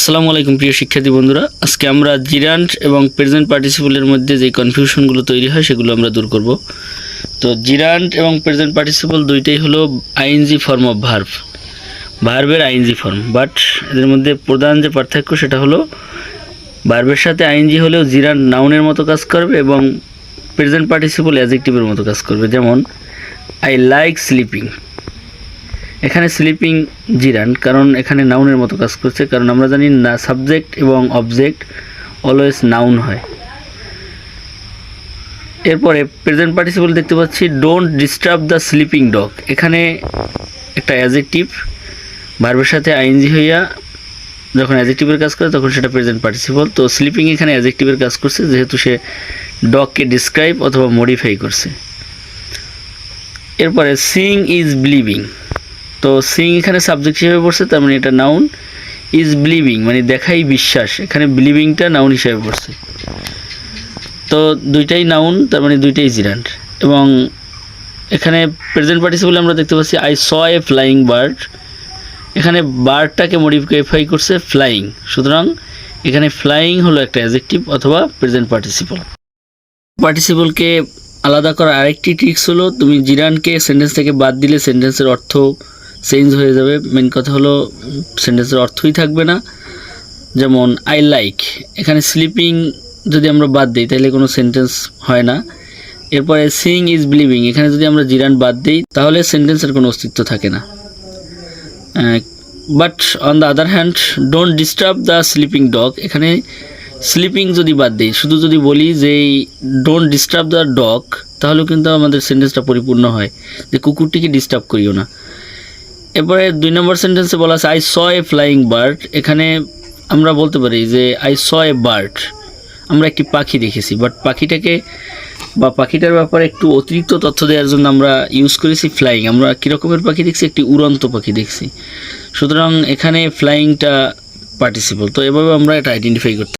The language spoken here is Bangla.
আসসালামু আলাইকুম প্রিয় শিক্ষার্থী বন্ধুরা। আজকে আমরা জিরান্ট এবং প্রেজেন্ট পার্টিসিপলের মধ্যে যে কনফিউশনগুলো তৈরি হয় সেগুলো আমরা দূর করব। তো জিরান্ট এবং প্রেজেন্ট পার্টিসিপল দুইটাই হলো আইএনজি ফর্ম অফ ভার্ভ। ভার্বের আইএনজি ফর্ম। বাট এদের মধ্যে প্রধান যে পার্থক্য সেটা হলো ভার্বের সাথে আইএনজি হলেও জিরান্ট নাউনের মতো কাজ করবে এবং প্রেজেন্ট পার্টিসিপল অ্যাজেক্টিভের মতো কাজ করবে। যেমন আই লাইক স্লিপিং এখানে স্লিপিং জিরান, কারণ এখানে নাউনের মতো কাজ করছে, কারণ আমরা জানি না সাবজেক্ট এবং অবজেক্ট অলওয়েজ নাউন হয়। এরপরে প্রেজেন্ট পার্টিসিপল দেখতে পাচ্ছি don't disturb the sleeping dog এখানে একটা অ্যাজেক্টিভ ভার্বের সাথে আইএনজি হইয়া যখন অ্যাজেক্টিভের কাজ করে, তখন সেটা প্রেজেন্ট পার্টিসিপল তো স্লিপিং এখানে অ্যাজেক্টিভের কাজ করছে, যেহেতু সে ডগকে ডিসক্রাইব অথবা মডিফাই করছে। এরপরে সিং ইজ বিলিভিং তো সিং এখানে সাবজেক্ট হিসেবে পড়ছে, তার মানে এটা নাউন ইজ বিলিভিং মানে দেখাই বিশ্বাস। এখানে বিলিভিংটা নাউন হিসেবে পড়ছে। তো দুইটাই নাউন তার মানে দুইটাই জিরান্ট এবং এখানে প্রেজেন্ট পার্টিসিপল আমরা দেখতে পাচ্ছি I saw a flying bird এখানে বার্ডটাকে মডিফাই করছে ফ্লাইং সুতরাং এখানে ফ্লাইং হলো একটা অ্যাজেক্টিভ অথবা প্রেজেন্ট পার্টিসিপল পার্টিসিপলকে আলাদা করার আরেকটি ট্রিক্স হলো, তুমি জিরানকে সেন্টেন্স থেকে বাদ দিলে সেন্টেন্সের অর্থ চেঞ্জ হয়ে যাবে। মেন কথা হলো সেন্টেন্সের অর্থই থাকবে না। যেমন আই লাইক এখানে স্লিপিং যদি আমরা বাদ দিই, তাহলে কোনো সেন্টেন্স হয় না। এরপরে সিং ইজ বিলিভিং এখানে যদি আমরা জিরান বাদ দিই, তাহলে সেন্টেন্সের কোনো অস্তিত্ব থাকে না। But on the other hand don't disturb the sleeping dog এখানে স্লিপিং যদি বাদ দিই, শুধু যদি বলি যে ডোন্ট ডিস্টার্ব দ্য ডগ তাহলেও কিন্তু আমাদের সেন্টেন্সটা পরিপূর্ণ হয়। যে কুকুরটিকে ডিস্টার্ব করিও না। এরপরে দুই নম্বর সেন্টেন্সে বলা আছে I saw a flying bird এখানে আমরা বলতে পারি যে আই স এ বার্ড আমরা একটি পাখি দেখেছি বাট পাখিটাকে বা পাখিটার ব্যাপারে একটু অতিরিক্ত তথ্য দেওয়ার জন্য আমরা ইউজ করেছি ফ্লাইং আমরা কী রকমের পাখি দেখছি? একটি উড়ন্ত পাখি দেখছি। সুতরাং এখানে ফ্লাইংটা পার্টিসিপল তো এভাবে আমরা এটা আইডেন্টিফাই করতে